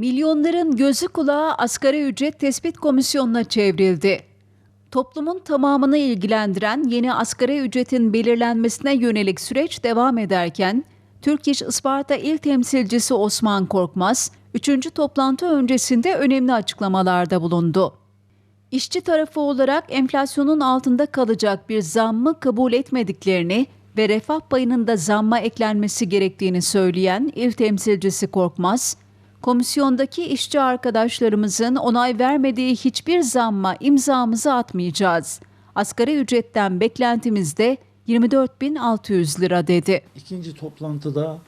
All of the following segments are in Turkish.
Milyonların gözü kulağı asgari ücret tespit komisyonuna çevrildi. Toplumun tamamını ilgilendiren yeni asgari ücretin belirlenmesine yönelik süreç devam ederken, Türk İş Isparta İl Temsilcisi Osman Korkmaz, 3. toplantı öncesinde önemli açıklamalarda bulundu. İşçi tarafı olarak enflasyonun altında kalacak bir zammı kabul etmediklerini ve refah payının da zamma eklenmesi gerektiğini söyleyen il temsilcisi Korkmaz, komisyondaki işçi arkadaşlarımızın onay vermediği hiçbir zamma imzamızı atmayacağız. Asgari ücretten beklentimiz de 24.600 lira dedi. İkinci toplantıda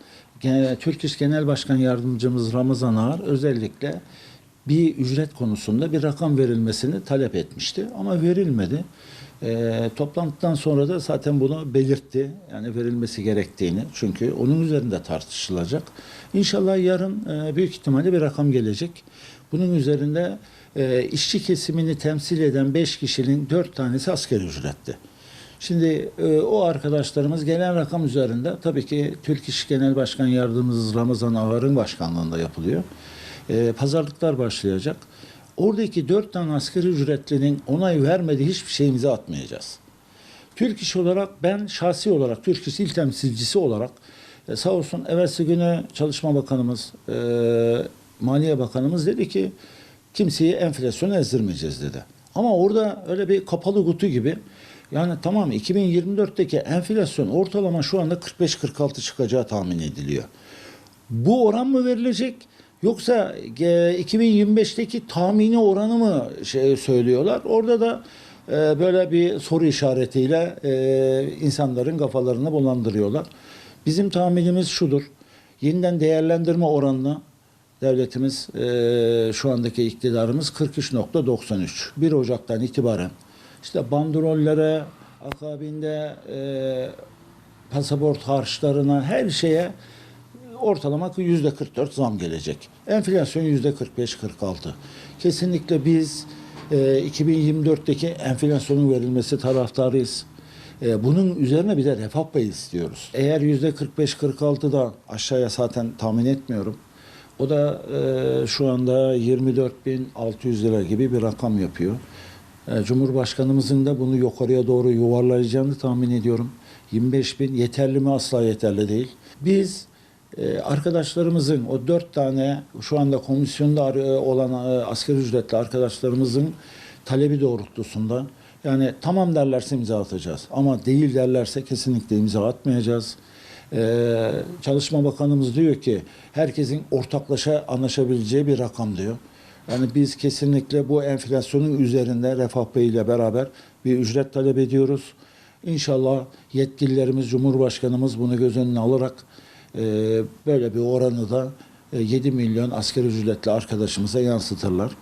Türk İş Genel Başkan Yardımcımız Ramazan Ağar özellikle bir ücret konusunda bir rakam verilmesini talep etmişti ama verilmedi. Ee, toplantıdan sonra da zaten bunu belirtti. Yani verilmesi gerektiğini. Çünkü onun üzerinde tartışılacak. İnşallah yarın e, büyük ihtimalle bir rakam gelecek. Bunun üzerinde e, işçi kesimini temsil eden 5 kişinin 4 tanesi asgari ücretli. Şimdi e, o arkadaşlarımız gelen rakam üzerinde tabii ki Türk İş Genel Başkan Yardımcımız Ramazan Ağar'ın başkanlığında yapılıyor. E, pazarlıklar başlayacak. Oradaki dört tane asgari ücretlinin onay vermediği hiçbir şeyimizi atmayacağız. Türk İş olarak ben şahsi olarak Türk İş il temsilcisi olarak e, sağ olsun evvelsi günü Çalışma Bakanımız, e, Maliye Bakanımız dedi ki kimseyi enflasyona ezdirmeyeceğiz dedi. Ama orada öyle bir kapalı kutu gibi yani tamam 2024'teki enflasyon ortalama şu anda 45-46 çıkacağı tahmin ediliyor. Bu oran mı verilecek yoksa e, 2025'teki tahmini oranı mı şey söylüyorlar? Orada da e, böyle bir soru işaretiyle e, insanların kafalarını bulandırıyorlar. Bizim tahminimiz şudur. Yeniden değerlendirme oranına devletimiz e, şu andaki iktidarımız 43.93. 1 Ocak'tan itibaren işte bandrollere akabinde e, pasaport harçlarına her şeye ortalama yüzde 44 zam gelecek. Enflasyon yüzde 45-46. Kesinlikle biz e, 2024'teki enflasyonun verilmesi taraftarıyız. E, bunun üzerine bir de refah payı istiyoruz. Eğer yüzde 45-46 da aşağıya zaten tahmin etmiyorum. O da e, şu anda 24.600 lira gibi bir rakam yapıyor. E, Cumhurbaşkanımızın da bunu yukarıya doğru yuvarlayacağını tahmin ediyorum. 25 bin yeterli mi? Asla yeterli değil. Biz e, arkadaşlarımızın o dört tane şu anda komisyonda e, olan e, asgari ücretli arkadaşlarımızın talebi doğrultusunda yani tamam derlerse imza atacağız ama değil derlerse kesinlikle imza atmayacağız. Ee, Çalışma Bakanımız diyor ki herkesin ortaklaşa anlaşabileceği bir rakam diyor. Yani biz kesinlikle bu enflasyonun üzerinde refah Bey ile beraber bir ücret talep ediyoruz. İnşallah yetkililerimiz, Cumhurbaşkanımız bunu göz önüne alarak böyle bir oranı da e, 7 milyon asgari ücretli arkadaşımıza yansıtırlar.